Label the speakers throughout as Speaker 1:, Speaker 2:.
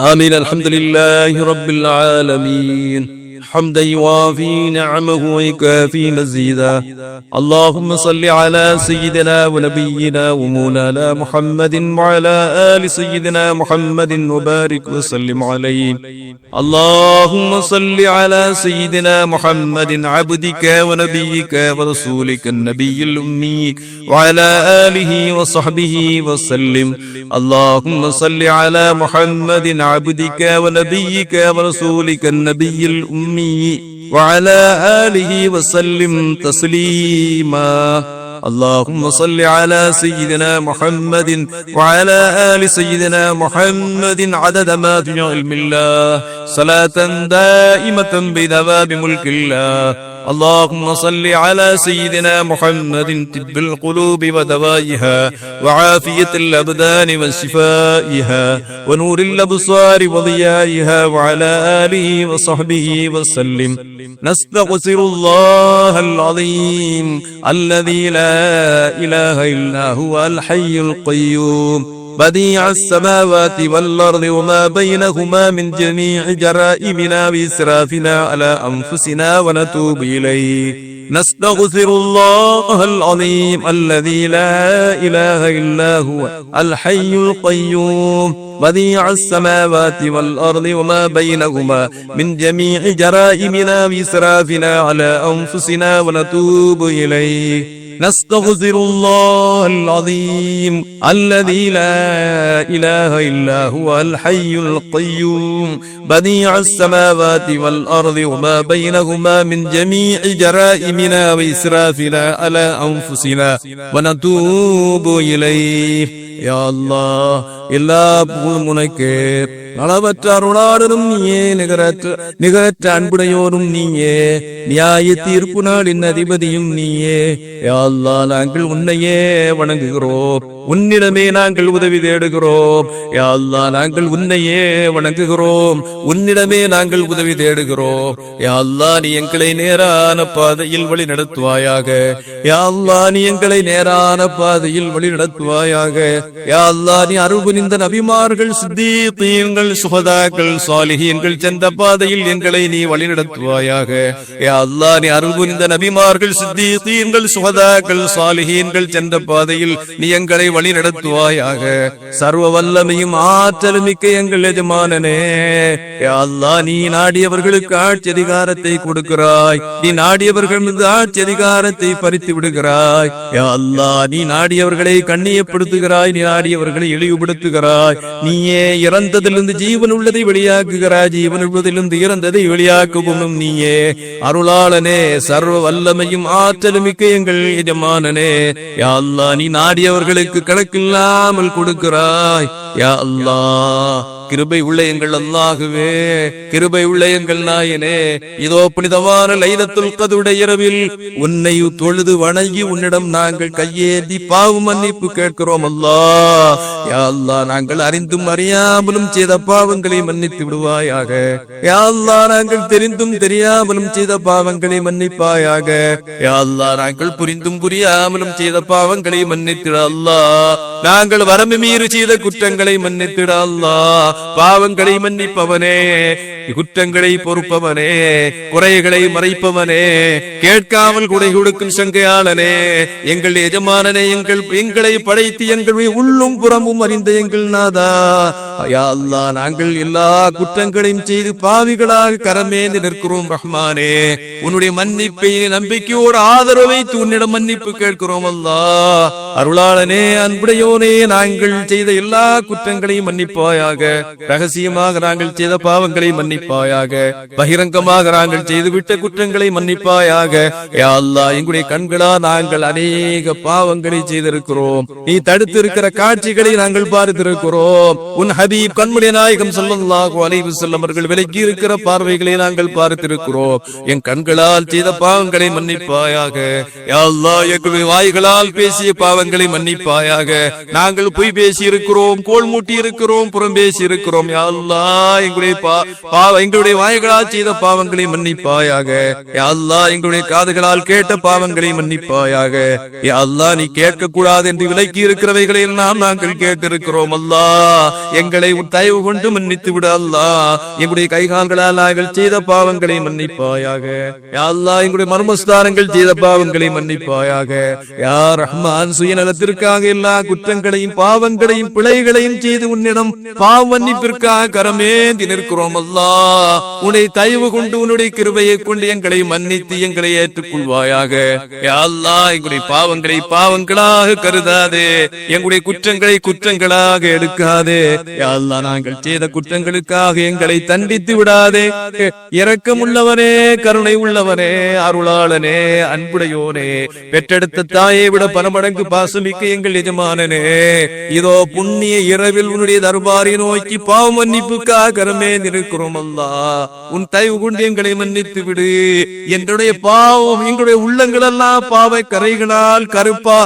Speaker 1: آمين الحمد لله رب العالمين. حمدا يوافي نعمه ويكافي مزيدا. اللهم صل على سيدنا ونبينا ومولانا محمد وعلى آل سيدنا محمد وبارك وسلم عليه. اللهم صل على سيدنا محمد عبدك ونبيك ورسولك النبي الأمي وعلى آله وصحبه وسلم. اللهم صل على محمد عبدك ونبيك ورسولك النبي الأمي وعلى آله وسلم تسليما اللهم صل على سيدنا محمد وعلى آل سيدنا محمد عدد ما في علم الله صلاة دائمة بدواب ملك الله اللهم صل على سيدنا محمد طب القلوب ودوائها وعافية الأبدان وشفائها ونور الأبصار وضيائها وعلى آله وصحبه وسلم. نستغفر الله العظيم الذي لا إله إلا هو الحي القيوم. بديع السماوات والأرض وما بينهما من جميع جرائمنا وإسرافنا على أنفسنا ونتوب إليه. نستغفر الله العظيم الذي لا إله إلا هو الحي القيوم. بديع السماوات والأرض وما بينهما من جميع جرائمنا وإسرافنا على أنفسنا ونتوب إليه. نستغفر الله العظيم الذي لا إله إلا هو الحي القيوم. بديع السماوات والأرض وما بينهما من جميع جرائمنا وإسرافنا على أنفسنا ونتوب إليه. يا الله إلا أبغى المنكر அளவற்ற அருளாளரும் நீயே நிகரற்ற நிகரற்ற அன்புடையோரும் நீயே நியாய தீர்ப்பு நாளின் அதிபதியும் நீயே. யாழ்லா நாங்கள் உன்னையே வணங்குகிறோம். உன்னிடமே நாங்கள் உதவி தேடுகிறோம். யாழ்லா நாங்கள் உன்னையே வணங்குகிறோம். உன்னிடமே நாங்கள் உதவி தேடுகிறோம். யாழ்லா நீ எங்களை நேரான பாதையில் வழி நடத்துவாயாக. யாழ்லா நீ எங்களை நேரான பாதையில் வழி நடத்துவாயாக. யாழ்லா நீ அருள் புரிந்த நபிமார்கள் சித்தீங்கள் சுகதாக்கள் சாலிஹீன்கள் சென்ற பாதையில் எங்களை நீ வழிநடத்துவாயாக. யா அல்லாஹ் நீ அருள் புரிந்த நபிமார்கள் சித்தீங்கள் சுகதாக்கள் சாலிஹீன்கள் சென்ற பாதையில் நீ எங்களை வழிநடத்துவாயாக. சர்வ வல்லமையும் ஆற்றல் மிக்க எங்கள் எஜமானனே. யா அல்லாஹ் நீ நாடியவர்களுக்கு ஆட்சி அதிகாரத்தை கொடுக்கிறாய். நீ நாடியவர்கள் மீது ஆட்சி அதிகாரத்தை பறித்து விடுகிறாய். யா அல்லாஹ் நீ நாடியவர்களை கண்ணியப்படுத்துகிறாய் நீ நாடியவர்களை இழிவுபடுத்துகிறாய். நீயே இறந்ததிலிருந்து ஜீவன் உள்ளதை வெளியாக்குகிறாய் ஜீவன் உள்ளதிலும் இறந்ததை வெளியாக்குவோம் நீயே அருளாளனே சர்வ வல்லமையும் ஆற்றலும் மிக்க எங்கள் எஜமானனே யா நீ நாடியவர்களுக்கு கணக்கில்லாமல் கொடுக்கிறாய் யா அல்லா கிருபை உள்ள எங்கள் அல்லாகுவே கிருபை உள்ள எங்கள் நாயனே இதோ புனிதமான லைலத்துல் கதுடைய இரவில் உன்னை தொழுது வணங்கி உன்னிடம் நாங்கள் கையேந்தி பாவு மன்னிப்பு கேட்கிறோம் அல்லா. யா நாங்கள் அறிந்தும் அறியாமலும் செய்த பாவங்களை மன்னித்து விடுவாயாக. யா நாங்கள் தெரிந்தும் தெரியாமலும் செய்த பாவங்களை மன்னிப்பாயாக. யா நாங்கள் புரிந்தும் புரியாமலும் செய்த பாவங்களை மன்னித்திட அல்லா. நாங்கள் வரம்பு மீறு செய்த குற்றங்களை மன்னித்திட அல்லா. பாவங்களை மன்னிப்பவனே. குற்றங்களை பொறுப்பவனே குறைகளை மறைப்பவனே கேட்காமல் குடை கொடுக்கும் சங்கையாளனே எங்கள் எஜமானனே எங்கள் எங்களை படைத்து எங்கள் உள்ளும் புறமும் அறிந்த எங்கள் நாதா. யா அல்லா நாங்கள் எல்லா குற்றங்களையும் செய்து பாவிகளாக கரமேந்து நிற்கிறோம் ரஹ்மானே. உன்னுடைய மன்னிப்பை நம்பிக்கையோடு ஆதரவு வைத்து உன்னிடம் மன்னிப்பு கேட்கிறோம் அல்லாஹ் அருளாளனே அன்புடையோனே நாங்கள் செய்த எல்லா குற்றங்களையும் மன்னிப்பாயாக. ரகசியமாக நாங்கள் செய்த பாவங்களை மன்னிப்பாயாக. பகிரங்கமாக நாங்கள் செய்துவிட்ட குற்றங்களை மன்னிப்பாயாக. யா எங்களுடைய கண்களா நாங்கள் அநேக பாவங்களை செய்திருக்கிறோம். நீ தடுத்திருக்கிற காட்சிகளை நாங்கள் பார்த்திருக்கிறோம். உன் ஹபீப் கண்முடைய நாயகம் ஸல்லல்லாஹு அலைவு வஸல்லம் விலக்கி இருக்கிற பார்வைகளை நாங்கள் பார்த்திருக்கிறோம். என் கண்களால் செய்த பாவங்களை மன்னிப்பாயாக. யா எங்களுடைய வாய்களால் பேசிய பாவங்களை மன்னிப்பாயாக. நாங்கள் பொய் பேசி இருக்கிறோம் கோல் மூட்டி இருக்கிறோம் புறம் பேசி இருக்கிறோம் யா எங்களுடைய பா- எங்களுடைய வாய்களால் செய்த பாவங்களை மன்னிப்பாயாக. யாழ்லா எங்களுடைய காதுகளால் கேட்ட பாவங்களை மன்னிப்பாயாக. யாழ்லா நீ கேட்க கூடாது என்று விலக்கி இருக்கிறவைகளை எல்லாம் நாங்கள் கேட்டிருக்கிறோம் அல்லா எங்களை உன் தயவு கொண்டு மன்னித்து விட அல்லா எங்களுடைய கைகால்களால் நாங்கள் செய்த பாவங்களை மன்னிப்பாயாக. யாழ்லா எங்களுடைய மர்மஸ்தானங்கள் செய்த பாவங்களை மன்னிப்பாயாக. யார் ரஹ்மான் சுயநலத்திற்காக எல்லா குற்றங்களையும் பாவங்களையும் பிழைகளையும் செய்து உன்னிடம் பாவ மன்னிப்பிற்காக கரமேந்தி நிற்கிறோம் அல்லா உன்னை தயவு கொண்டு உன்னுடைய கிருபையை கொண்டு எங்களை மன்னித்து எங்களை ஏற்றுக்கொள்வாயாக. யா எங்களுடைய பாவங்களை பாவங்களாக கருதாதே. எங்களுடைய குற்றங்களை குற்றங்களாக எடுக்காதே. யா நாங்கள் செய்த குற்றங்களுக்காக எங்களை தண்டித்து விடாதே. இரக்கமுள்ளவனே கருணை உள்ளவனே அருளாளனே அன்புடையோனே. பெற்றெடுத்த தாயை விட பல மடங்கு பாசமிக்க எங்கள் எஜமானனே. இதோ புண்ணிய இரவில் உன்னுடைய தர்பாரை நோக்கி பாவ மன்னிப்புக்காக கரமே நிற்கிறோம் அல்லா உன் தயவு கொண்டு எங்களை மன்னித்து விடு எங்களுடைய பாவம் எங்களுடைய உள்ளங்கள் எல்லாம் பாவ கரைகளால் கருப்பா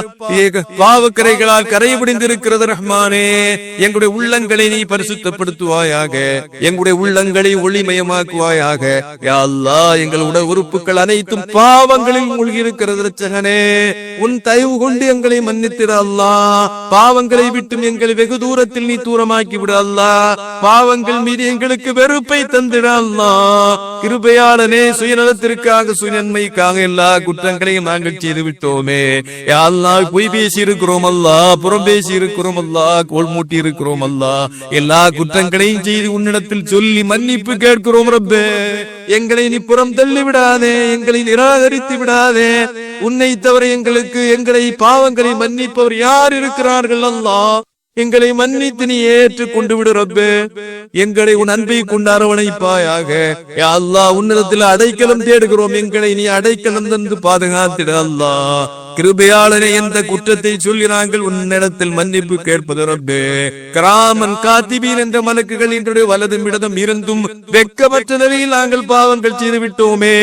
Speaker 1: பாவ கரைகளால் கரை பிடிந்திருக்கிறது ரஹ்மானே. எங்களுடைய உள்ளங்களை நீ பரிசுத்தப்படுத்துவாயாக. எங்களுடைய உள்ளங்களை ஒளிமயமாக்குவாயாக. யா அல்லாஹ் எங்கள் உடல் உறுப்புகள் அனைத்தும் பாவங்களில் மூழ்கி இருக்கிறது ரச்சகனே உன் தயவு கொண்டு எங்களை மன்னித்திட அல்லா பாவங்களை விட்டும் எங்களை வெகு தூரத்தில் நீ தூரமாக்கி விட அல்லா பாவங்கள் மீது எங்களுக்கு வெறுப்பை தந்திட கிருபையாளனே சுயநலத்திற்காக சுயநன்மைக்காக எல்லா குற்றங்களையும் நாங்கள் செய்து விட்டோமே யா பொய் பேசி இருக்கிறோம் அல்லா புறம் பேசி இருக்கிறோம் அல்லா கோல் மூட்டி இருக்கிறோம் அல்லா எல்லா குற்றங்களையும் செய்து உன்னிடத்தில் சொல்லி மன்னிப்பு கேட்கிறோம் ரப்பே. எங்களை நீ புறம் தள்ளி விடாதே எங்களை நிராகரித்து விடாதே. உன்னை தவிர எங்களுக்கு எங்களை பாவங்களை மன்னிப்பவர் யார் இருக்கிறார்கள் அல்லா எங்களை மன்னித்து நீ ஏற்று கொண்டு விடு ரப்பே. எங்களை உன் அன்பை கொண்டு அரவணைப்பாயாக. அல்லா அல்லாஹ் உன்னிடத்தில் அடைக்கலம் தேடுகிறோம். எங்களை நீ அடைக்கலம் தந்து பாதுகாத்திட அல்லாஹ். கிருபையாளரே எந்த குற்றத்தை சொல்லி நாங்கள் உன்னிடத்தில் மன்னிப்பு கேட்பது ரப்பே. கிராமன் காத்திபீன் என்ற மலக்குகள் எங்களுடைய வலதும் இடதும் இருந்தும் வெக்கமற்ற நிலையில் நாங்கள் பாவங்கள் செய்து விட்டோமே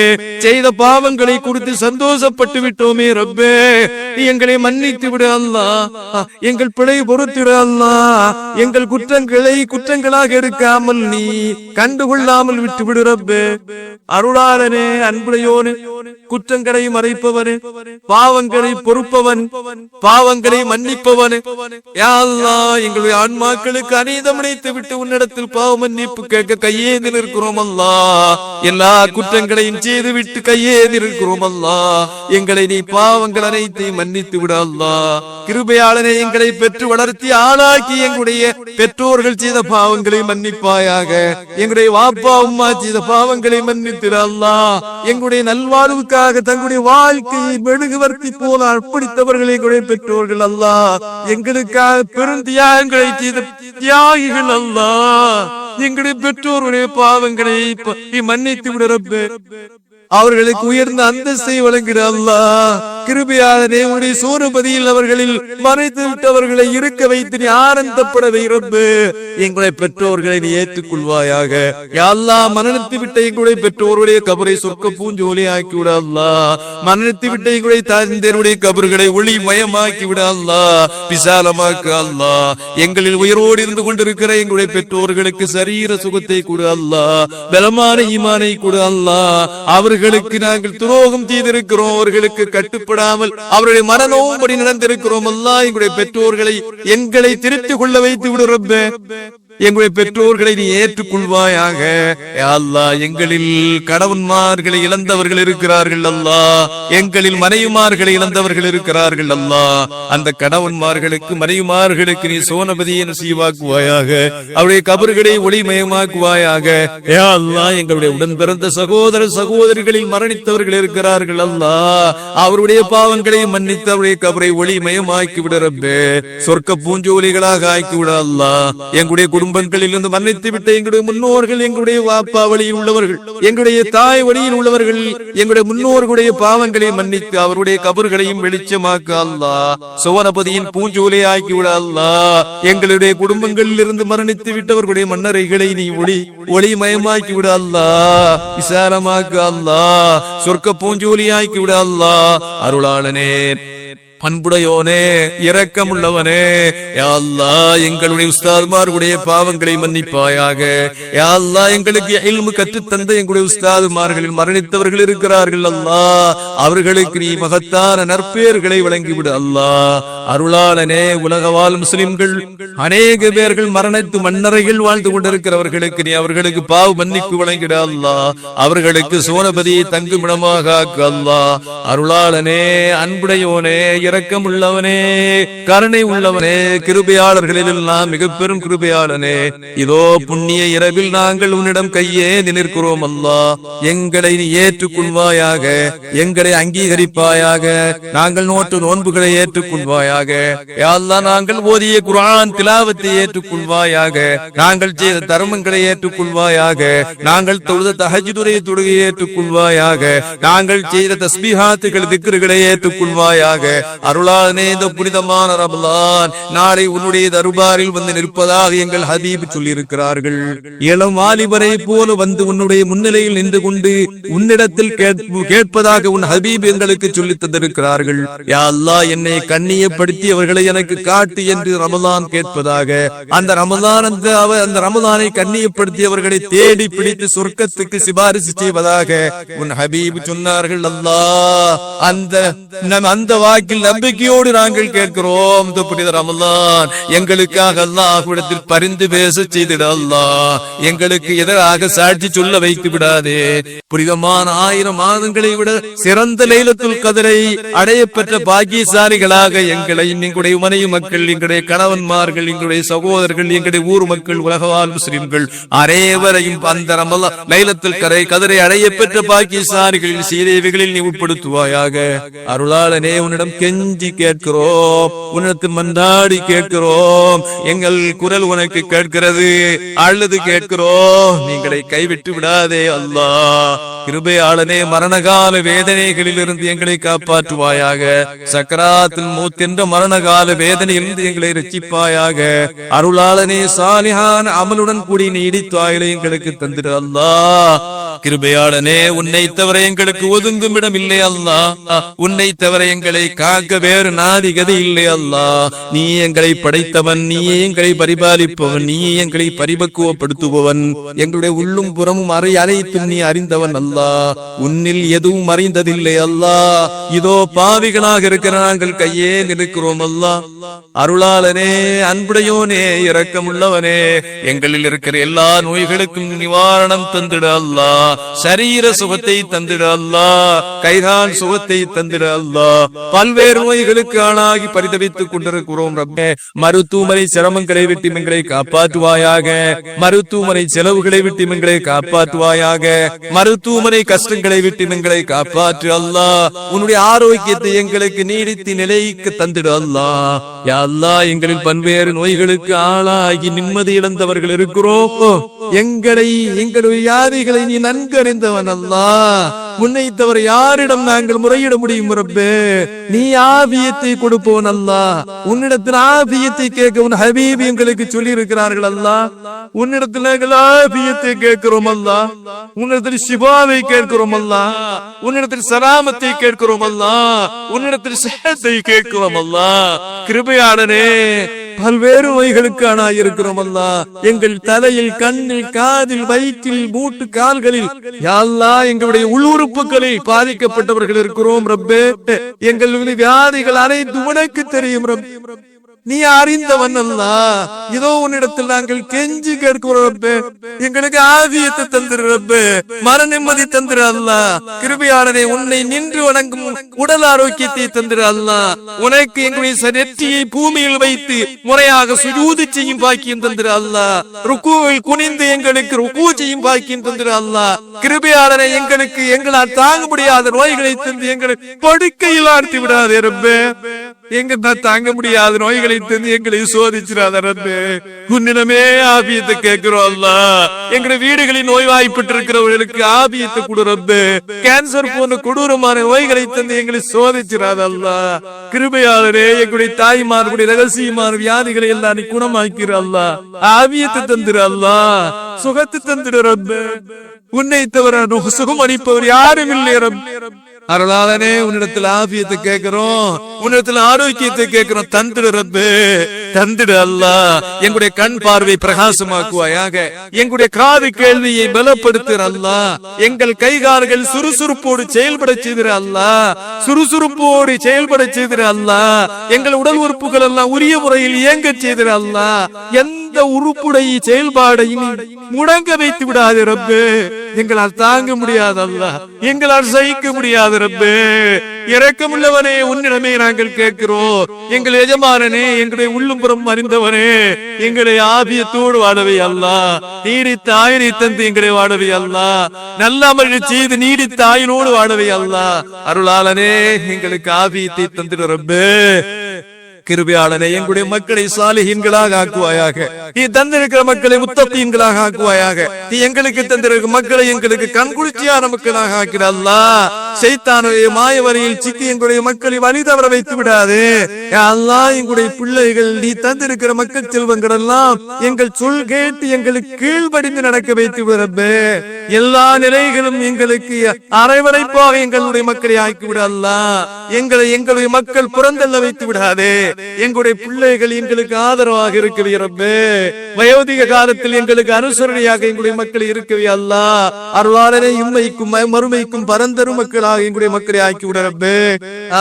Speaker 1: செய்த பாவங்களை குறித்து சந்தோஷப்பட்டு விட்டோமே ரப்பே. நீ எங்களை மன்னித்து விடு அல்லா. எங்கள் பிழை பொறுத்திடு அல்லா. எங்கள் குற்றங்களை குற்றங்களாக எடுக்காமல் நீ கண்டுகொள்ளாமல் விட்டு விடு ரப்பே. அருளாளனே அன்புடையோனே குற்றங்களை மறைப்பவனே பாவங்கள் பொறுப்பவன் பாவங்களை மன்னிப்பவன். எங்களுடைய ஆன்மாக்களுக்கு அநீதம் இணைத்து விட்டு உன்னிடத்தில் பாவ மன்னிப்பு கேட்க கையேந்தி நிற்கிறோம் அல்லா. எல்லா குற்றங்களையும் செய்து விட்டு கையேந்தி அல்லா. எங்களை நீ பாவங்கள் அனைத்தையும் மன்னித்து விட அல்லா. கிருபையாளனை எங்களை பெற்று வளர்த்தி ஆளாக்கி எங்களுடைய பெற்றோர்கள் செய்த பாவங்களை மன்னிப்பாயாக. எங்களுடைய வாப்பா அம்மா செய்த பாவங்களை மன்னித்திட அல்லா. எங்களுடைய நல்வாழ்வுக்காக தங்களுடைய வாழ்க்கையை மெழுகுவர்த்தி போல அர்ப்பணித்தவர்கள் எங்களுடைய பெற்றோர்கள் அல்லா. எங்களுக்காக பெரும் தியாகங்களை செய்த தியாகிகள் அல்லா. எங்களுடைய பெற்றோருடைய பாவங்களை மன்னி நீ மன்னித்து விடுறப்ப அவர்களுக்கு உயர்ந்த அந்தஸ்தை வழங்குகிற அல்லா கிருபையாளனே உடைய சூரபதியில் அவர்களில் மறைத்து விட்டவர்களை இருக்க வைத்து நீ ஆனந்தப்பட வைரப்பு எங்களை பெற்றோர்களை நீ ஏற்றுக்கொள்வாயாக. யாழ்லா மரணத்து விட்ட எங்களுடைய பெற்றோருடைய கபரை சொர்க்க பூஞ்சோலி ஆக்கி விட அல்லா மரணத்து விட்ட எங்களுடைய தந்தையருடைய கபர்களை ஒளி மயமாக்கி விட அல்லா விசாலமாக்கு அல்லா எங்களில் உயிரோடு இருந்து கொண்டிருக்கிற எங்களுடைய பெற்றோர்களுக்கு சரீர சுகத்தை கொடு அல்லா பலமான ஈமானை கொடு அல்லா அவர்கள் அவர்களுக்கு நாங்கள் துரோகம் செய்திருக்கிறோம். அவர்களுக்கு கட்டுப்படாமல் அவருடைய மனநோம்படி நடந்திருக்கிறோம். அல்லா எங்களுடைய பெற்றோர்களை எங்களை திருத்திக் கொள்ள வைத்து விடு ரப்பே. எங்களுடைய பெற்றோர்களை நீ ஏற்றுக்கொள்வாயாக. யா எங்களில் கடவுன்மார்களை இழந்தவர்கள் இருக்கிறார்கள் அல்லா. எங்களில் மனைவிமார்களை இழந்தவர்கள் இருக்கிறார்கள் அல்லா. அந்த கடவுன்மார்களுக்கு மனைவிமார்களுக்கு நீ சோனபதியை நசீவாக்குவாயாக அவருடைய கபர்களை ஒளிமயமாக்குவாயாக. யா அல்லா எங்களுடைய உடன் பிறந்த சகோதர சகோதரிகளில் மரணித்தவர்கள் இருக்கிறார்கள் அல்லா. அவருடைய பாவங்களை மன்னித்து அவருடைய கபரை ஒளிமயமாக்கி விட ரப்பே. சொர்க்க பூஞ்சோலிகளாக ஆக்கி விட அல்லா. எங்களுடைய குடும்ப இருந்து மன்னித்து விட்ட எங்களுடைய முன்னோர்கள் எங்களுடைய வாப்பா வழியில் உள்ளவர்கள் எங்களுடைய தாய் வழியில் உள்ளவர்கள் எங்களுடைய முன்னோர்களுடைய பாவங்களை மன்னித்து அவருடைய கபர்களையும் வெளிச்சமாக்க அல்லா. சுவனபதியின் பூஞ்சோலை ஆக்கி விட அல்லா. எங்களுடைய குடும்பங்களில் இருந்து மரணித்து விட்டவர்களுடைய மன்னரைகளை நீ ஒளி ஒளிமயமாக்கி விட அல்லா. விசாலமாக்கு அல்லா. சொர்க்க பூஞ்சோலி ஆக்கி விட அல்லா. அருளாளனே. பண்புடையோனே இரக்கமுள்ளவனே. யாழ்லா அல்லாஹ் எங்களுடைய உஸ்தாதுமார்களுடைய பாவங்களை மன்னிப்பாயாக. யாழ்லா எங்களுக்கு எல்மு கற்றுத்தந்த எங்களுடைய உஸ்தாதுமார்களில் மரணித்தவர்கள் இருக்கிறார்கள் அல்லா. அவர்களுக்கு நீ மகத்தான நற்பேர்களை வழங்கிவிடு அல்லா. அருளாளனே உலக வாழ் முஸ்லிம்கள் அநேக பேர்கள் மரணத்து மன்னரைகள் வாழ்ந்து கொண்டிருக்கிறவர்களுக்கு நீ அவர்களுக்கு பாவ மன்னிப்பு வழங்கிட அல்லா. அவர்களுக்கு சோனபதியை தங்குமிடமாக அல்லா. அருளாளனே அன்புடையோனே இரக்கம் உள்ளவனே கருணை உள்ளவனே கிருபையாளர்களில் எல்லாம் மிக பெரும் கிருபையாளனே. இதோ புண்ணிய இரவில் நாங்கள் உன்னிடம் கையே நிற்கிறோம் அல்லா. எங்களை நீ ஏற்றுக்கொள்வாயாக எங்களை அங்கீகரிப்பாயாக. நாங்கள் நோட்டு நோன்புகளை ஏற்றுக்கொள்வாயாக. யா நாங்கள் ஓதிய குரான் திலாவத்தை ஏற்றுக்கொள்வாயாக. நாங்கள் செய்த தர்மங்களை ஏற்றுக்கொள்வாயாக. நாங்கள் தொழுத தஹஜுடைய தொழுகை ஏற்றுக்கொள்வாயாக. நாங்கள் செய்த தஸ்பீஹாத்துகள் திக்ருகளை ஏற்றுக்கொள்வாயாக. அருளானே இந்த புனிதமான ரமலான் நாளை உன்னுடைய தருபாரில் வந்து நிற்பதாக எங்கள் ஹபீப் சொல்லியிருக்கிறார்கள். இளம் வாலிபரை போல வந்து உன்னுடைய முன்னிலையில் நின்று கொண்டு உன்னிடத்தில் கேட்பதாக உன் ஹபீப் எங்களுக்கு சொல்லி தந்திருக்கிறார்கள். யா அல்லாஹ் என்னை கண்ணியப்படுத்தி அவர்களை எனக்கு காட்டு என்று ரமலான் கேட்பதாக. அந்த ரமலான் அந்த அந்த ரமலானை கண்ணியப்படுத்தி அவர்களை தேடி பிடித்து சொர்க்கத்துக்கு சிபாரிசு செய்வதாக உன் ஹபீப் சொன்னார்கள். அல்லா அந்த அந்த வாக்கில் நம்பிக்கையோடு நாங்கள் கேட்கிறோம். புனித ரமலான் எங்களுக்காக அல்லாஹ்விடத்தில் பரிந்து பேச செய்திட அல்லாஹ். எங்களுக்கு எதிராக சாட்சி சொல்ல வைத்து விடாதே. புனிதமான ஆயிரம் மாதங்களை விட சிறந்த லைலத்துல் கதிரை அடைய பெற்ற பாக்கியசாலிகளாக எங்களை எங்களுடைய மனைவி மக்கள் எங்களுடைய கணவன்மார்கள் எங்களுடைய சகோதரர்கள் எங்களுடைய ஊர் மக்கள் உலகவாழ் முஸ்லிம்கள் அனைவரையும் அந்த ரமலா லைலத்துல் கரை கதிரை அடைய பெற்ற பாக்கியசாரிகளின் சீதேவிகளில் நீ உட்படுத்துவாயாக. அருளாளனே உன்னிடம் கெஞ்சி கேட்கிறோம். உனக்கு மந்தாடி கேட்கிறோம். எங்கள் குரல் உனக்கு கேட்கிறது. அழுது கேட்கிறோம். நீங்களை கைவிட்டு விடாதே அல்லா. கிருபையாளனே மரணகால வேதனைகளில் இருந்து எங்களை காப்பாற்றுவாயாக. சக்கராத்தில் மூத்தென்ற மரணகால வேதனையிலிருந்து எங்களை ரசிப்பாயாக அருளாளனே சாலிஹான் அமலுடன் கூடி நீடித்தாயிலே எங்களுக்கு தந்திரு அல்லா. கிருபையாளனே உன்னை தவிர எங்களுக்கு ஒதுங்கும் இடம் இல்லை அல்லா. உன்னை தவிர எங்களை காக்க எங்களுக்கு வேறு நாதி கதி இல்லை அல்லா. நீ எங்களை படைத்தவன் நீயே எங்களை பரிபாலிப்பவன் நீயே எங்களை பரிபக்குவப்படுத்துபவன். எங்களுடைய உள்ளும் புறமும் அறை அனைத்தும் நீ அறிந்தவன் அல்லா. உன்னில் எதுவும் அறிந்ததில்லை அல்லா. இதோ பாவிகளாக இருக்கிற நாங்கள் கையே நிற்கிறோம் அல்லா. அருளாளனே அன்புடையோனே இரக்கமுள்ளவனே எங்களில் இருக்கிற எல்லா நோய்களுக்கும் நிவாரணம் தந்திட அல்லா. சரீர சுகத்தை தந்திட அல்லா. கைகால் சுகத்தை தந்திட அல்லா. பல்வேறு நோய்களுக்கு ஆளாகி பரிதவித்துக் கொண்டிருக்கிறோம் ரப்பே. மருத்துவமனை சிரமங்களை விட்டு எங்களை காப்பாற்றுவாயாக. மருத்துவமனை செலவுகளை விட்டு எங்களை காப்பாற்றுவாயாக. மருத்துவமனை கஷ்டங்களை விட்டு எங்களை காப்பாற்று அல்லா. உன்னுடைய ஆரோக்கியத்தை எங்களுக்கு நீடித்து நிலைக்கு தந்திடு அல்லா. அல்லாஹ் அல்லா எங்களில் பல்வேறு நோய்களுக்கு ஆளாகி நிம்மதி இழந்தவர்கள் இருக்கிறோம். எங்களை எங்களுடைய வியாதிகளை நீ நன்கறிந்தவன் அல்லாஹ் அல்லா. உன்னை தவிர யாரிடம் நாங்கள் முறையிட முடியும் ரப்பே? நீ ஆபியத்தை கொடுப்போன் அல்லா. உன்னிடத்தில் ஆபியத்தை கேட்க உன் ஹபீபி எங்களுக்கு சொல்லி இருக்கிறார்கள் அல்லா. உன்னிடத்தில் நாங்கள் ஆபியத்தை கேட்கிறோம் அல்லா. உன்னிடத்தில் சிவாவை கேட்கிறோம் அல்லா. உன்னிடத்தில் சராமத்தை கேட்கிறோம் அல்லா. உன்னிடத்தில் சேத்தை கேட்கிறோம் அல்லா. கிருபையாளனே பல்வேறு நோய்களுக்கு ஆனாய் இருக்கிறோம் அல்லா எங்கள் தலையில் கண்ணில் காதில் வயிற்றில் மூட்டு கால்களில் யாழ்லா அல்லாஹ் எங்களுடைய உள்ளுறுப்புகளில் பாதிக்கப்பட்டவர்கள் இருக்கிறோம் ரப்பே. எங்களுடைய வியாதிகள் அனைத்து உனக்கு தெரியும் ரப்பே. நீ அறிந்தவன் அல்லா. இதோ உன்னிடத்தில் நாங்கள் கெஞ்சி கேட்கிறோம் எங்களுக்கு ஆவியத்தை தந்திரு ரப்பே. மன நிம்மதி தந்திரு அல்லா. கிருபையாளனே உன்னை நின்று வணங்கும் உடல் ஆரோக்கியத்தை தந்திரு அல்ல. உனக்கு எங்களுடைய நெற்றியை பூமியில் வைத்து முறையாக சுஜூதி செய்யும் பாக்கியம் தந்திரு அல்லா. ருக்குவில் குனிந்து எங்களுக்கு ருக்கு செய்யும் பாக்கியம் தந்திரு அல்லா. கிருபையாளனை எங்களுக்கு எங்களால் தாங்க முடியாத நோய்களை தந்து எங்களை படுக்கையில் ஆழ்த்தி விடாதே ரப்பே. எங்க நான் தாங்க முடியாத நோய்களை தந்து எங்களை சோதிச்சிடாத உன்னிடமே ஆபியத்தை கேட்கிறோம் அல்லா. எங்க வீடுகளில் நோய்வாய்ப்பட்டு இருக்கிறவர்களுக்கு ஆபியத்தை கொடுறது கேன்சர் போன்ற கொடூரமான நோய்களை தந்து எங்களை சோதிச்சிடாத அல்லா. கிருபையாளரே எங்களுடைய தாய்மார்களுடைய ரகசியமான வியாதிகளை எல்லாம் நீ குணமாக்கிற அல்லா. ஆவியத்தை தந்துரு அல்லா. சுகத்தை தந்துடு உன்னை தவிர சுகம் அளிப்பவர் யாரும் இல்லை அருளாளனே உன்னிடத்தில் ஆபியத்தை கேட்கிறோம். உன்னிடத்தில் ஆரோக்கியத்தை கேட்கிறோம். தந்திடு ரப்பு தந்திடு அல்லா. எங்களுடைய கண் பார்வை பிரகாசமாக்குவாயாக. எங்களுடைய காது கேள்வியை பலப்படுத்துற அல்லா. எங்கள் கைகால்கள் சுறுசுறுப்போடு செயல்பட செய்திர அல்லா. சுறுசுறுப்போடு செயல்பட செய்திர அல்லா. எங்கள் உடல் உறுப்புகள் எல்லாம் உரிய முறையில் இயங்க செய்திர அல்லா. எந்த உறுப்புடைய செயல்பாடையும் முடங்க வைத்து விடாது ரப்பு. எங்களால் தாங்க முடியாது எங்களால் சகிக்க முடியாது ரப்பு இரக்கமுள்ளவனே உன்னிடமே நாங்கள் கேட்கிறோம். எங்கள் எஜமானனே எங்களுடைய உள்ளும்புறம் அறிந்தவனே எங்களை ஆபியத்தோடு வாழவை அல்லா. நீடித்த ஆயினை தந்து எங்களை வாழவை அல்லா. நல்ல அமல்கள் செய்து நீடித்த ஆயினோடு வாழவை அல்லா. அருளாளனே எங்களுக்கு ஆபியத்தை தந்துடு ரப்பு. கிருபையாளனே எங்களுடைய மக்களை சாலிஹீன்களாக ஆக்குவாயாக. நீ தந்திருக்கிற மக்களை முத்தத்தீன்களாக ஆக்குவாயாக. நீ எங்களுக்கு தந்திருக்கிற மக்களை எங்களுக்கு கண்குளிர்ச்சியான மக்களாக ஆக்கிறல்லா செய்தானுடைய மாய வரையில் சிக்கி எங்களுடைய மக்களை வழி தவற வைத்து விடாது. அல்லா எங்களுடைய பிள்ளைகள் நீ தந்திருக்கிற மக்கள் செல்வங்கள் எல்லாம் எங்கள் சொல் கேட்டு எங்களுக்கு கீழ்படிந்து நடக்க வைத்து விடப்பே எல்லா நிலைகளும் எங்களுக்கு அரைவரைப்பாக எங்களுடைய மக்களை ஆக்கி விடல்லா எங்களை எங்களுடைய மக்கள் புறந்தள்ள வைத்து விடாதே. எங்களுடைய பிள்ளைகள் எங்களுக்கு ஆதரவாக இருக்கவே ரப்பே. வயோதிக காலத்தில் எங்களுக்கு அனுசரணையாக எங்களுடைய மக்கள் இருக்கவே அல்லா. அருளாளனே இம்மைக்கும் மறுமைக்கும் பரந்தரும் மக்களாக எங்களுடைய மக்களை ஆக்கி விட ரப்பே.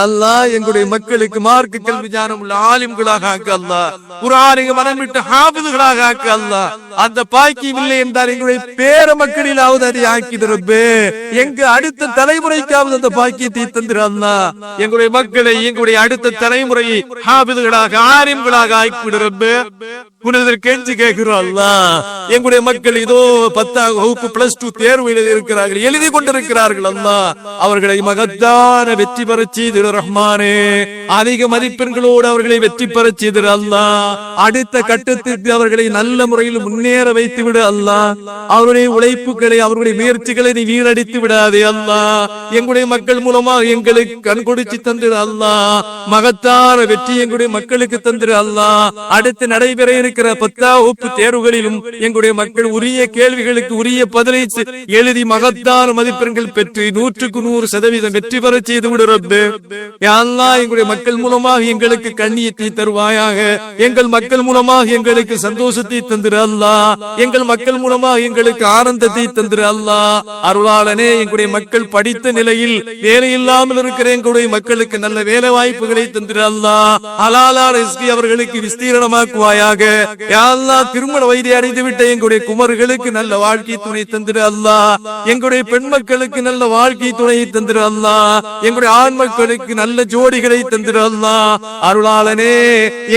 Speaker 1: அல்லா எங்களுடைய மக்களுக்கு மார்க்க கல்வி ஞானம் உள்ள ஆலிம்களாக ஆக்க அல்லா. குரானிக மனம் விட்டு ஹாபிதுகளாக ஆக்க அல்லா. அந்த பாக்கியம் இல்லை என்றால் எங்களுடைய பேர மக்களிலாவது அதை ஆக்கி ரப்பே. எங்க அடுத்த தலைமுறைக்காவது அந்த பாக்கியத்தை தந்திர அல்லா. எங்களுடைய மக்களை எங்களுடைய அடுத்த தலைமுறையை ஹாபிதுகளாக ஆலிம்களாக ஆக்கி ரப்பே. உனது கேள்வி கேட்கிறோம் அல்லா எங்களுடைய மக்கள் இதோ பத்தாம் வகுப்பு பிளஸ் டூ தேர்வு எழுதி இருக்கிறார்கள். எழுதி கொண்டிருக்கிறார்கள் அல்லா அவர்களை மகத்தான வெற்றி பெற செய்திரு ரஹ்மானே. அதிக மதிப்பெண்களோடு அவர்களை வெற்றி பெற செய்திரு அல்லா அடுத்த கட்டத்திற்கு அவர்களை நல்ல முறையில் முன்னேற வைத்து விடு அல்லா அவருடைய உழைப்புகளை அவருடைய முயற்சிகளை நீ வீணடித்து விடாதே அல்லா எங்களுடைய மக்கள் மூலமாக எங்களுக்கு கண் கொடுத்து தந்திரு அல்லா மகத்தான வெற்றி எங்களுடைய மக்களுக்கு தந்திரு அல்லா அடுத்து நடைபெற இருக்கிற பத்தா ஒப்பு தேர்வுகளிலும் எங்களுடைய மக்கள் உரிய கேள்விகளுக்கு உரிய பதிலை எழுதி மகத்தான மதிப்பெண்கள் பெற்று நூற்றுக்கு நூறு சதவீதம் வெற்றி பெற செய்து விடுறது எங்களுடைய மக்கள் மூலமாக எங்களுக்கு கண்ணியத்தை தருவாயாக. எங்கள் மக்கள் மூலமாக எங்களுக்கு சந்தோஷத்தை தந்திரு அல்லா எங்கள் மக்கள் மூலமாக எங்களுக்கு ஆனந்தத்தை தந்திரு அல்லா அருளாளனே எங்களுடைய மக்கள் படித்த நிலையில் வேலை இல்லாமல் இருக்கிற எங்களுடைய மக்களுக்கு நல்ல வேலை வாய்ப்புகளை தந்திரு அல்லா அலாலா அவர்களுக்கு விஸ்தீரணமாக்குவாயாக. யா திருமண வயதை அடைந்து விட்ட எங்களுடைய குமர்களுக்கு நல்ல வாழ்க்கை துணை தந்திரு அல்லா எங்களுடைய பெண் மக்களுக்கு நல்ல வாழ்க்கை துணையை தந்திரு அல்லா எங்களுடைய ஆண் மக்களுக்கு நல்ல ஜோடிகளை தந்திரு அல்லா அருளாளனே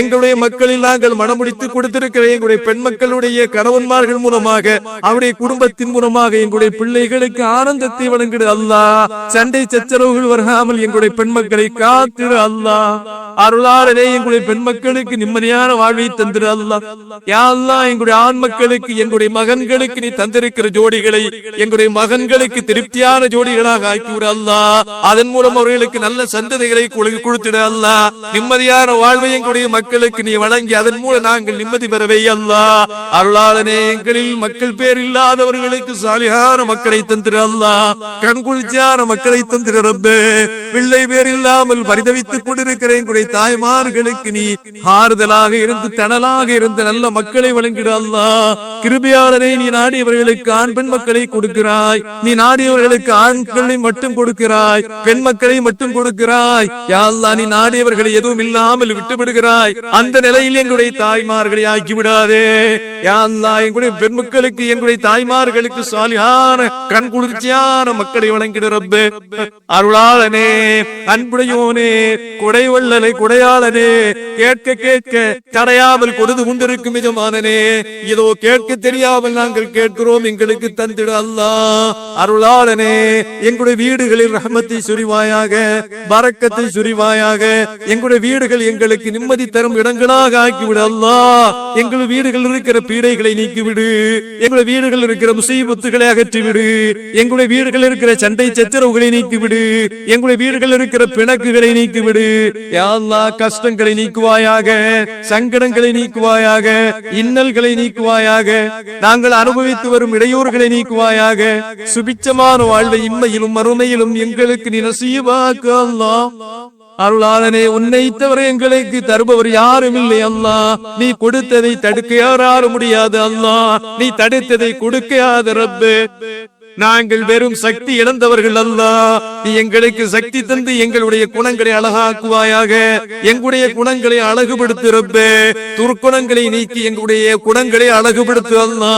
Speaker 1: எங்களுடைய மக்களில் நாங்கள் மனமுடித்து கொடுத்திருக்கிற எங்களுடைய பெண் மக்களுடைய கணவன்மார்கள் மூலமாக அவருடைய குடும்பத்தின் மூலமாக எங்களுடைய பிள்ளைகளுக்கு ஆனந்தத்தை வழங்கிடு அல்லா சண்டை சச்சரவுகள் வராமல் எங்களுடைய பெண் மக்களை காத்திரு அல்லா அருளாளனே எங்களுடைய பெண் மக்களுக்கு நிம்மதியான வாழ்வை தந்திரு அல்லா யா எங்களுடைய ஆண் மக்களுக்கு எங்களுடைய மகன்களுக்கு நீ தந்திருக்கிற ஜோடிகளை எங்களுடைய மகன்களுக்கு திருப்தியான ஜோடிகளாக ஆக்கிவிடு அல்லா அதன் மூலம் அவர்களுக்கு நல்ல சந்ததிகளை கொடுத்திட அல்லா நிம்மதியான வாழ்வை எங்களுடைய மக்களுக்கு நீ வழங்கி அதன் மூலம் நாங்கள் நிம்மதி பெறவே அல்லா அருளாளனே எங்களில் மக்கள் பேர் இல்லாதவர்களுக்கு சாலியான மக்களை தந்திர அல்லா கண்குளிர்ச்சியான மக்களை தந்திர ரப்பே. பிள்ளை பேர் இல்லாமல் பரிதவித்துக் கொண்டிருக்கிற எங்களுடைய தாய்மார்களுக்கு நீ ஆறுதலாக இருந்து தணலாக இருந்து நல்ல மக்களை வழங்கிட அல்லா. நீ நாடியவர்களுக்கு ஆண் பெண் மக்களை கொடுக்கிறாய். நீ நாடியவர்களுக்கு ஆண்களை மட்டும் கொடுக்கிறாய். பெண் மக்களை மட்டும் கொடுக்கிறாய். யாழ்லா நீ நாடியவர்களை எதுவும் இல்லாமல் விட்டு விடுகிறாய் அந்த நிலையில் எங்களுடைய தாய்மார்களை ஆக்கிவிடாதே. யாழ்லா எங்களுடைய பெண் மக்களுக்கு எங்களுடைய தாய்மார்களுக்கு சாலியான கண் குளிர்ச்சியான மக்களை வழங்கிடுறது ரப்பே. அருளாளனே அன்புடையோனே கொடை வள்ளலை கொடையாளனே கேட்க கேட்க தடையாமல் கொடுத்து கொண்டிருக்கும் எஜமானனே இதோ கேட்க தெரியாமல் நாங்கள் கேட்கிறோம் எங்களுக்கு தந்திட அல்லா. அருளாளனே எங்களுடைய வீடுகளில் ரஹமத்தை சுரிவாயாக பறக்கத்தை சுரிவாயாக எங்களுடைய வீடுகள் எங்களுக்கு நிம்மதி தரும் இடங்களாக ஆக்கிவிடு அல்லா. எங்கள் வீடுகளில் இருக்கிற பீடைகளை நீக்கிவிடு எங்களுடைய வீடுகளில் இருக்கிற முசீபத்துகளை அகற்றிவிடு எங்களுடைய வீடுகளில் இருக்கிற சண்டை சச்சரவுகளை நீக்கிவிடு எங்களுடைய வீடுகளில் இருக்கிற பிணக்குகளை நீக்கிவிடு. யா கஷ்டங்களை நீக்குவாயாக சங்கடங்களை நீக்குவாயாக நீக்குவாயாக இன்னல்களை நீக்குவாயாக நாங்கள் அனுபவித்து வரும் இடையூறுகளை நீக்குவாயாக. சுபிச்சமான வாழ்வை இம்மையிலும் மறுமையிலும் எங்களுக்கு நினசீவாக்கு அல்லா. அருளாளனே உன்னை தவிர எங்களுக்கு தருபவர் யாரும் இல்லை அல்லா. நீ கொடுத்ததை தடுக்க யாராலும் முடியாது அல்லா. நீ தடுத்ததை கொடுக்க ரப்பு. நாங்கள் வெறும் சக்தி இழந்தவர்கள் அல்ல. நீ எங்களுக்கு சக்தி தந்து எங்களுடைய குணங்களை அழகாக்குவாயாக. எங்களுடைய குணங்களை அழகுபடுத்து ரப்பே. துர்க்குணங்களை நீக்கி எங்களுடைய குணங்களை அழகுபடுத்து அல்லா.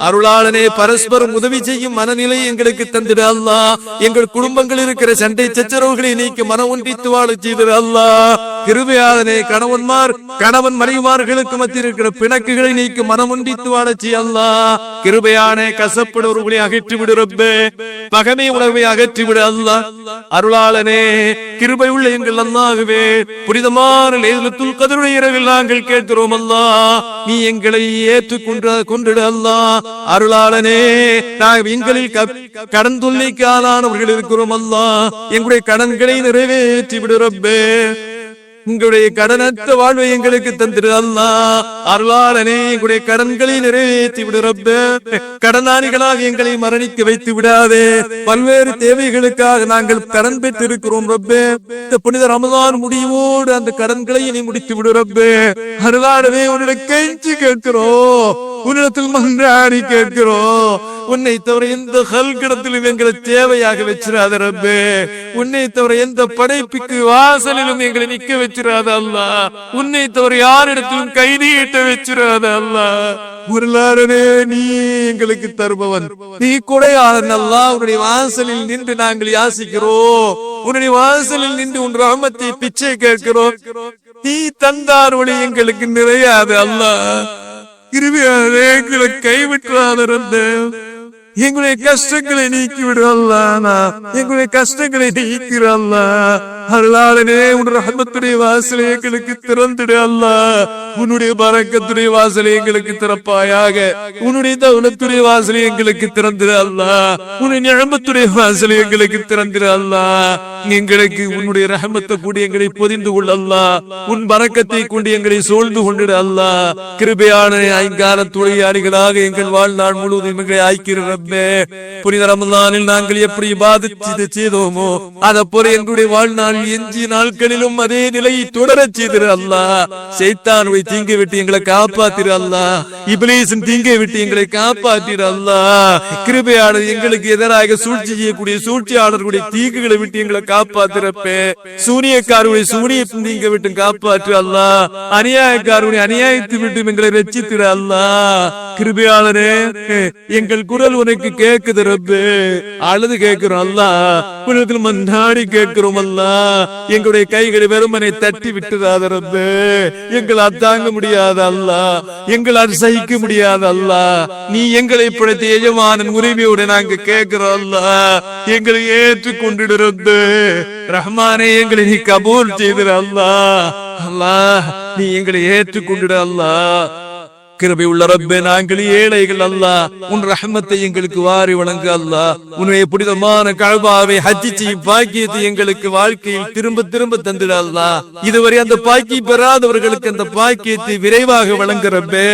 Speaker 1: அருளாளனே பரஸ்பரம் உதவி செய்யும் மனநிலை எங்களுக்கு தந்திடு அல்லா. எங்கள் குடும்பங்கள் இருக்கிற சண்டை சச்சரவுகளை நீக்கி மன ஒன்றித்து வாழ செய்திரு அல்லா. கிருபையாதனே கணவன்மார் கணவன் மனைவார்களுக்கு மத்தியில் இருக்கிற பிணக்குகளை நீக்கி மனமுண்டித்து வாழச்சி அல்லா. கிருபையானே அல்லா கிருபையான கசப்படுவர்களை அகற்றி விடு ரப்பே. பகமை உணர்வை அகற்றி விடு அல்லா. அருளாளனே கிருபை உள்ள எங்கள் அல்லாகவே புனிதமான லேலத்துல் கதருடைய இரவில் நாங்கள் கேட்கிறோம் அல்லா. நீ எங்களை ஏற்றுக்கொண்ட கொண்டிடு அல்லா. அருளாளனே நாங்கள் எங்களில் கப்- ஆளானவர்கள் இருக்கிறோம் அல்லா. எங்களுடைய கடன்களை நிறைவேற்றி விடுறப்பே உங்களுடைய கடனற்ற வாழ்வை எங்களுக்கு தந்திரு அல்லா அருளாளனே எங்களுடைய கடன்களை நிறைவேற்றி விடுறப்ப கடனாளிகளாக எங்களை மரணிக்க வைத்து விடாதே. பல்வேறு தேவைகளுக்காக நாங்கள் கடன் பெற்றிருக்கிறோம் ரப்பே. இந்த புனித ரமதான் முடிவோடு அந்த கடன்களை நீ முடித்து விடு அருளாளவே உன்னிட கெஞ்சி கேட்கிறோம். உன்னிடத்தில் மன்றாடி கேட்கிறோம். உன்னை தவிர எந்த ஹல்கிடத்திலும் எங்களை தேவையாக வச்சிடாத ரப்பே. உன்னை தவிர எந்த படைப்புக்கு வாசலிலும் எங்களை நிக்க வச்சிடாத அல்லா. உன்னை தவிர யாரிடத்திலும் கை நீட்ட வச்சிடாத அல்லா. உருளாரனே நீ எங்களுக்கு தருபவன். நீ கொடையாளன் அல்லா. உன்னுடைய வாசலில் நின்று நாங்கள் யாசிக்கிறோம். உன்னுடைய வாசலில் நின்று உன் ராமத்தை பிச்சை கேட்கிறோம். நீ தந்தார் ஒளி எங்களுக்கு நிறையாது அல்லா. கிருபியாரே எங்களை கைவிட்டாத எங்களுடைய கஷ்டங்களை நீக்கிவிடுவல்ல எங்களுடைய கஷ்டங்களை நீக்கிறல்ல அருளாளனே உன் ரஹமத்துடைய வாசலை எங்களுக்கு திறந்துடு அல்லா. உன்னுடைய பறக்கத்துடைய வாசலை எங்களுக்கு திறப்பாயாக. உன்னுடைய தவனத்துடைய வாசலை எங்களுக்கு திறந்துடு அல்ல. உன்னுடைய நிழமத்துடைய வாசலை எங்களுக்கு திறந்துடு அல்லா. எங்களுக்கு உன்னுடைய ரஹமத்தை கூடி எங்களை பொதிந்து கொள்ளல்ல உன் பறக்கத்தை கொண்டு எங்களை சூழ்ந்து கொண்டிடு அல்லா. கிருபையான ஐங்கால தொழிலாளிகளாக எங்கள் வாழ்நாள் முழுவதும் எங்களை ஆய்க்கிற புனித ரமதானில் நாங்கள் எப்படி பாதிச்சு செய்தோமோ அதை போல எங்களுடைய வாழ்நாள் எஞ்சிய நாட்களிலும் அதே நிலையை தொடரச் செய்திரு அல்லா சைத்தானுவை தீங்கை விட்டு எங்களை காப்பாத்திரு அல்லா இபிலேசன் தீங்கை விட்டு எங்களை காப்பாத்திரு அல்லா கிருபையாளர் எங்களுக்கு எதிராக சூழ்ச்சி செய்யக்கூடிய சூழ்ச்சியாளர்களுடைய தீங்குகளை விட்டு எங்களை காப்பாத்திரப்பே. சூனியக்காரருடைய சூனியத்தின் தீங்க விட்டு காப்பாற்று அல்லா அநியாயக்காரருடைய அநியாயத்தை விட்டு எங்களை ரச்சித்திரு அல்லா கிருபியாளரே எங்கள் குரல் உனக்கு கேக்குது ரப்பு. அழுது கேட்கிறோம் அல்லா. உலகத்தில் மன்னாடி கேட்கிறோம் அல்லா. எங்களுடைய கைகளை வெறுமனை தட்டி விட்டுறாத ரப்பு. எங்களால் தாங்க முடியாத அல்லா. எங்களால் சகிக்க முடியாத அல்லா. நீ எங்களை படைத்த எஜமானன் உரிமையோட நாங்க கேட்கிறோம் அல்லா. எங்களை ஏற்றுக்கொண்டிடு கொண்டிடுறது ரஹ்மானே எங்களை நீ கபூல் செய்திரு அல்லா. அல்லா நீ எங்களை ஏற்றுக்கொண்டிட அல்லா. கிருபை உள்ள ரப்பே நாங்கள் ஏழைகள் அல்ல. உன் ரஹமத்தை எங்களுக்கு வாரி வழங்கு அல்ல. உன்னுடைய புனிதமான கழ்பாவை ஹஜ்ஜி பாக்கியத்தை எங்களுக்கு வாழ்க்கையில் திரும்ப திரும்ப தந்திட அல்ல. இதுவரை அந்த பாக்கி பெறாதவர்களுக்கு அந்த பாக்கியத்தை விரைவாக வழங்கு ரப்பே.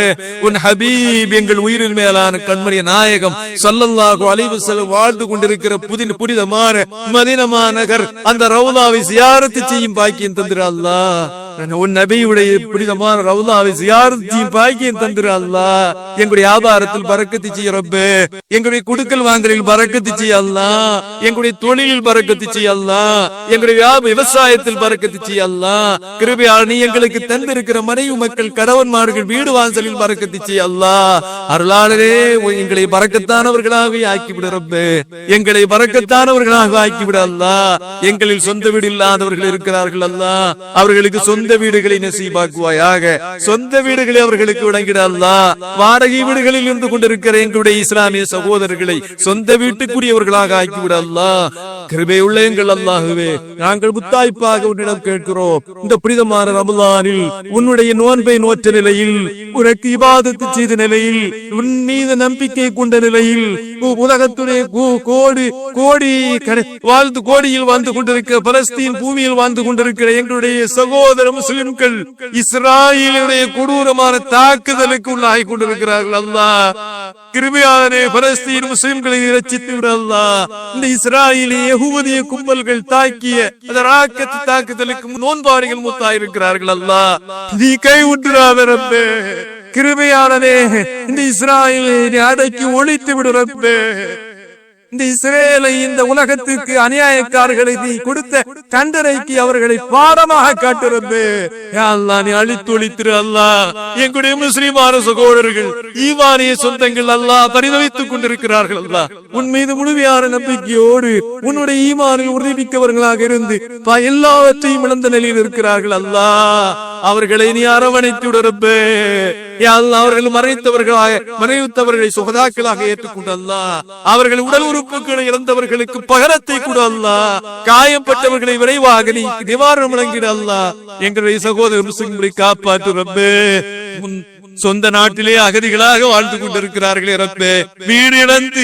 Speaker 1: உன் ஹபீப் எங்கள் உயிரின் மேலான கண்மணிய நாயகம் சல்லல்லாஹு அலைவு செலவு வாழ்ந்து கொண்டிருக்கிற புதின புனிதமான மதினமான நகர் அந்த ரவுதாவை சியாரத்து செய்யும் பாக்கியம் தந்திர அல்லாஹ் உன் நபியுடைய புனிதமான ரவுலாவை சியாரத்து செய்யும் பாக்கியம் தந்திர அல்லாஹ். எங்களுடைய வியாபாரத்தில் பறக்கத்து செய்ய ரப்பு. எங்களுடைய குடுக்கல் வாங்கலில் பறக்கத்து செய்ய அல்லாஹ். எங்களுடைய தொழிலில் பறக்கத்து செய்ய அல்லாஹ். எங்களுடைய விவசாயத்தில் பறக்கத்து செய்ய அல்லாஹ். கிருபையால் நீ எங்களுக்கு தந்திருக்கிற மனைவி மக்கள் கணவன்மார்கள் வீடு வாசலில் பறக்கத்து செய்ய அல்லாஹ். அருளாளரே எங்களை பறக்கத்தானவர்களாக ஆக்கிவிட ரப்பு. எங்களை பறக்கத்தானவர்களாக ஆக்கிவிட அல்லாஹ். எங்களில் சொந்த வீடு இல்லாதவர்கள் இருக்கிறார்கள் அல்லாஹ். அவர்களுக்கு சொந்த சொந்த வீடுகளை நசீபாக்குவாயாக. சொந்த வீடுகளை அவர்களுக்கு வழங்கிட அல்லாஹ் வாடகை வீடுகளில் இருந்து கொண்டிருக்கிற எங்களுடைய இஸ்லாமிய சகோதரர்களை சொந்த வீட்டுக்குரியவர்களாக ஆக்கிவிட அல்லாஹ் கிருபையுள்ள எங்கள் அல்லாகவே நாங்கள் முத்தாய்ப்பாக உன்னிடம் கேட்கிறோம். இந்த புனிதமான ரமலானில் உன்னுடைய நோன்பை நோற்ற நிலையில் உனக்கு இபாதத்து செய்த நிலையில் உன் மீது நம்பிக்கை கொண்ட நிலையில் உலகத்துடைய கோடி கோடி வாழ்ந்து கோடியில் வாழ்ந்து கொண்டிருக்கிற பலஸ்தீன் பூமியில் வாழ்ந்து கொண்டிருக்கிற எங்களுடைய சகோதர முஸ்லிம்கள் இஸ்ராயலுடைய கொடூரமான தாக்குதலுக்கு உள்ளாகி கொண்டிருக்கிறார்கள். அல்லா கிருபியானே பலஸ்தீன் முஸ்லிம்களை இரட்சித்து விடல்லா இந்த இஸ்ராயலிய யகூதிய கும்பல்கள் தாக்கிய அந்த ராக்கத்து தாக்குதலுக்கு நோன்பாரிகள் முத்தாயிருக்கிறார்கள் அல்லா நீ கை விட்டுறாத ரப்பே. கிருபையானதே இந்த இஸ்ராயலை அடக்கி ஒழித்து விடுறப்பே இந்த இஸ்ரேலை இந்த உலகத்துக்கு அநியாயக்காரர்களை நீ கொடுத்த தண்டனைக்கு அவர்களை பாடமாக காட்டுறது நீ அழித்தொழித்திரு ஒழித்திரு எங்களுடைய முஸ்லிமான சகோதரர்கள் ஈவானிய சொந்தங்கள் அல்லாஹ் பரிதவித்துக் கொண்டிருக்கிறார்கள் அல்லா. உன் மீது முழுமையான நம்பிக்கையோடு உன்னுடைய ஈமானில் உறுதிமிக்கவர்களாக இருந்து எல்லாவற்றையும் இழந்த நிலையில் இருக்கிறார்கள் அல்லாஹ் அவர்களை நீ அரவணைத்து விடுறப்பே அவர்கள் மறைத்தவர்களாக மறைத்தவர்களை சுகதாக்களாக ஏற்றுக்கொண்டு அல்ல அவர்கள் உடல் உறுப்புகளை இழந்தவர்களுக்கு பகரத்தை கொடு அல்லாஹ் காயப்பட்டவர்களை விரைவாக நீ நிவாரணம் வழங்கிட அல்லா எங்களுடைய சகோதரர் முஸ்லிம்களை காப்பாற்று ரப்பே. சொந்த நாட்டிலே அகதிகளாக வாழ்ந்து கொண்டிருக்கிறார்களே ரப்பே. வீடு இழந்து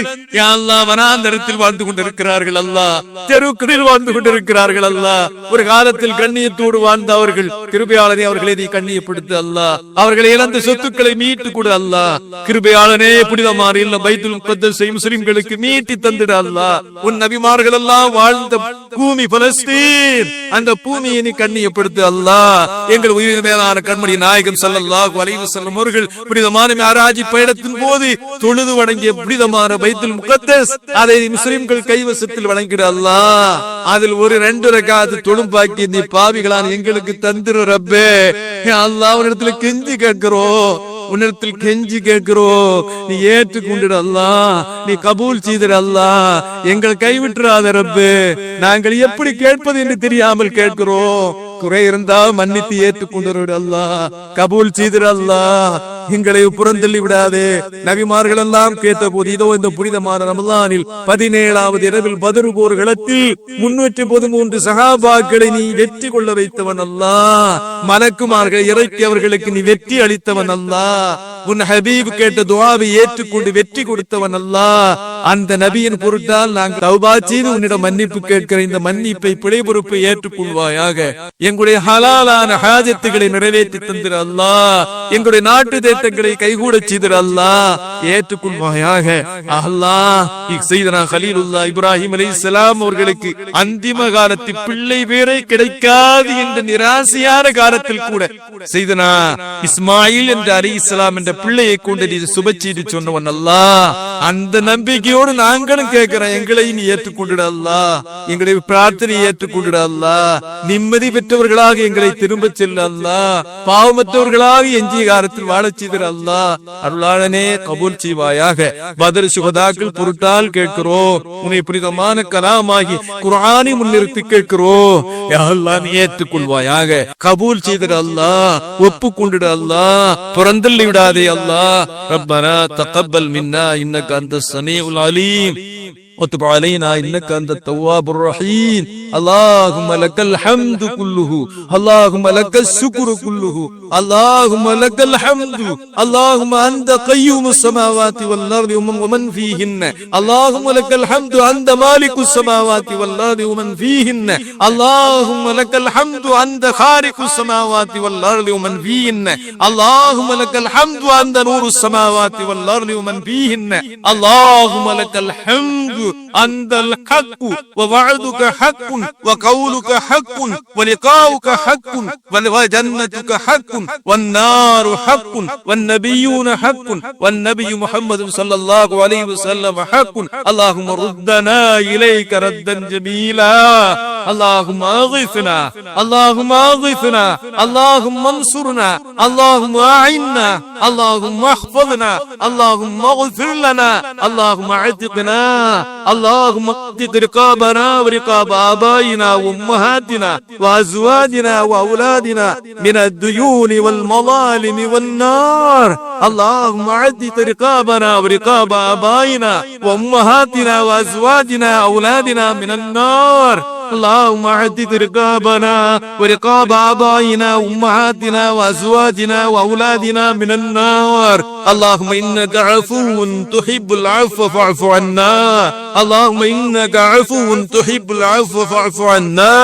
Speaker 1: வனாந்தரத்தில் வாழ்ந்து கொண்டிருக்கிறார்கள் அல்லா தெருக்களில் வாழ்ந்து கொண்டிருக்கிறார்கள் அல்லா ஒரு காலத்தில் கண்ணியத்தோடு வாழ்ந்த அவர்கள் கிருபையாளனே அவர்களை நீ கண்ணியப்படுத்து அல்லா அவர்களை இழந்த சொத்துக்களை மீட்டு கொடு அல்லா கிருபையாளனே புனிதமான இல்ல பைத்துல் முகத்தஸை முஸ்லிம்களுக்கு மீட்டி தந்திட அல்லா உன் நபிமார்கள் எல்லாம் வாழ்ந்த பூமி பலஸ்தீன். அந்த பூமியை நீ கண்ணியப்படுத்து அல்லாஹ். எங்கள் உயிர் மேலான கண்மணி நாயகன் ஸல்லல்லாஹு அலைஹி வஸல்லம் அவர்கள் புனிதமான மிஅராஜி பயணத்தின் போது தொழுது வணங்கிய புனிதமான பைத்துல் முகத்தஸ் அதை முஸ்லிம்கள் கைவசத்தில் வழங்கிட அல்லாஹ் அதில் ஒரு ரெண்டு ரகாத்து தொழும்பாக்கி நீ பாவிகளான எங்களுக்கு தந்திரு ரப்பே. அல்லா அல்லாஹ் உன்னிடத்துல கெஞ்சி கேட்கிறோம் உன்னிடத்தில் கெஞ்சி கேட்கிறோம் நீ ஏற்று அல்லாஹ் நீ கபூல் செய்திடல்லா அல்லாஹ் எங்கள் கைவிட்டுறாத ரப்பு. நாங்கள் எப்படி கேட்பது என்று தெரியாமல் கேட்கிறோம். குறை இருந்தால் மன்னித்து ஏற்றுக்கொண்டு அல்லா கபூல் செய்திட அல்லாஹ். எங்களை புறந்தள்ளி விடாதே. நபிமார்கள் எல்லாம் கேட்ட போது இதோ இந்த புனிதமான ரமலானில் பதினேழாவது இரவில் பதிரு போர் களத்தில் முன்னூற்றி பதிமூன்று சகாபாக்களை நீ வெற்றி கொள்ள வைத்தவன் அல்லாஹ். மலக்குமார்களை இறக்கி அவர்களுக்கு நீ வெற்றி அளித்தவன் அல்லா உன் ஹபீப் கேட்ட துவாவை ஏற்றுக்கொண்டு வெற்றி கொடுத்தவன் அல்லாஹ். அந்த நபியின் பொருட்டால் நாங்கள் தௌபா செய்து உன்னிடம் மன்னிப்பு கேட்கிற இந்த மன்னிப்பை பிழை பொறுப்பை ஏற்றுக்கொள்வாயாக. எங்களுடைய ஹலாலான ஹாஜத்துகளை நிறைவேற்றி தந்திர அல்லாஹ். எங்களுடைய நாட்டு தேட்டங்களை கைகூட செய்திட அல்லாஹ். ஏற்றுக்கொள்வாயாக. அல்லா செய்தனா ஹலீலுல்லா இப்ராஹிம் அலி இஸ்லாம் அவர்களுக்கு அந்திம காலத்தில் பிள்ளை பேரை கிடைக்காது என்ற நிராசையான காலத்தில் கூட. செய்தனா இஸ்மாயில் என்ற அலி இஸ்லாம் என்ற பிள்ளையை கொண்டு நீ சுப செய்தி சொன்னவன் அல்லாஹ் அந்த நம்பிக்கையோடு நாங்களும் கேட்கிறோம் எங்களை நீ ஏற்றுக்கொண்டுட எங்களை எங்களுடைய பிரார்த்தனை ஏற்றுக்கொண்டுட அல்லா. நிம்மதி பெற்றவர்களாக எங்களை திரும்ப செல்ல அல்லாஹ் பாவமற்றவர்களாக எஞ்சிய காலத்தில் வாழச் செய்திட அல்லா. அருளாளனே கபூல் செய்வாயாக. பதர் சுகதாக்கள் பொருட்டால் கேட்கிறோம். உன்னை புனிதமான கலாமாகி குரானை முன்னிறுத்தி கேட்கிறோம். யா நீ ஏற்றுக்கொள்வாயாக. கபூல் செய்திட ஒப்பு ஒப்புக்கொண்டிட அல்லா. புறந்தள்ளி விடாதே. يا الله. ربنا تقبل منا إنك أنت السميع العليم. وتب علينا إنك أنت التواب الرحيم. اللهم لك الحمد كله. اللهم لك الشكر كله. اللهم لك الحمد. اللهم أنت قيوم السماوات والأرض ومن فيهن. اللهم لك الحمد أنت مالك السماوات والأرض ومن فيهن. اللهم لك الحمد أنت خالق السماوات والأرض ومن فيهن. اللهم لك الحمد أنت نور السماوات والأرض ومن فيهن. اللهم لك الحمد. انت الحق ووعدك حق وقولك حق ولقاؤك حق وجنتك حق والنار حق والنبيون حق والنبي محمد صلى الله عليه وسلم حق. اللهم ردنا إليك ردا جميلا. اللهم أغثنا. اللهم أغثنا. اللهم انصرنا. اللهم أعنا. اللهم احفظنا. اللهم اغفر لنا. اللهم اعتقنا اللهم اعتق رقابنا ورقاب آبائنا وأمهاتنا وأزواجنا وأولادنا من الديون والمظالم والنار. اللهم اعتق رقابنا ورقاب آبائنا وأمهاتنا وأزواجنا واولادنا من النار. اللهم اعتق رقابنا ورقاب آبائنا وأمهاتنا وأزواجنا وأولادنا من النار. اللهم إنك عفو تحب العفو فاعف عنا. اللهم إنك عفو تحب العفو فاعف عنا.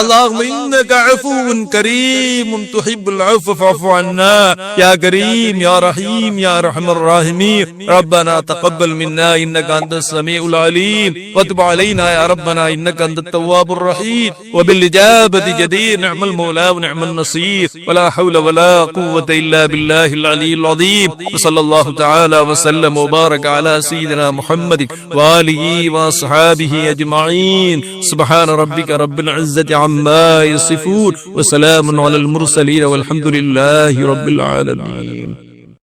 Speaker 1: اللهم إنك عفو كريم تحب العفو فاعف عنا. يا كريم يا رحيم يا أرحم الراحمين. ربنا تقبل منا إنك أنت السميع العليم. وتب علينا يا ربنا إنك أنت التواب الرحيم. وبالإجابة جدير نعم المولى ونعم النصير. ولا حول ولا قوة إلا بالله العلي العظيم. وصلى الله تعالى وسلم وبارك على سيدنا محمد وآله وأصحابه أجمعين. سبحان ربك رب العزة عما يصفون وسلام على المرسلين والحمد لله رب العالمين.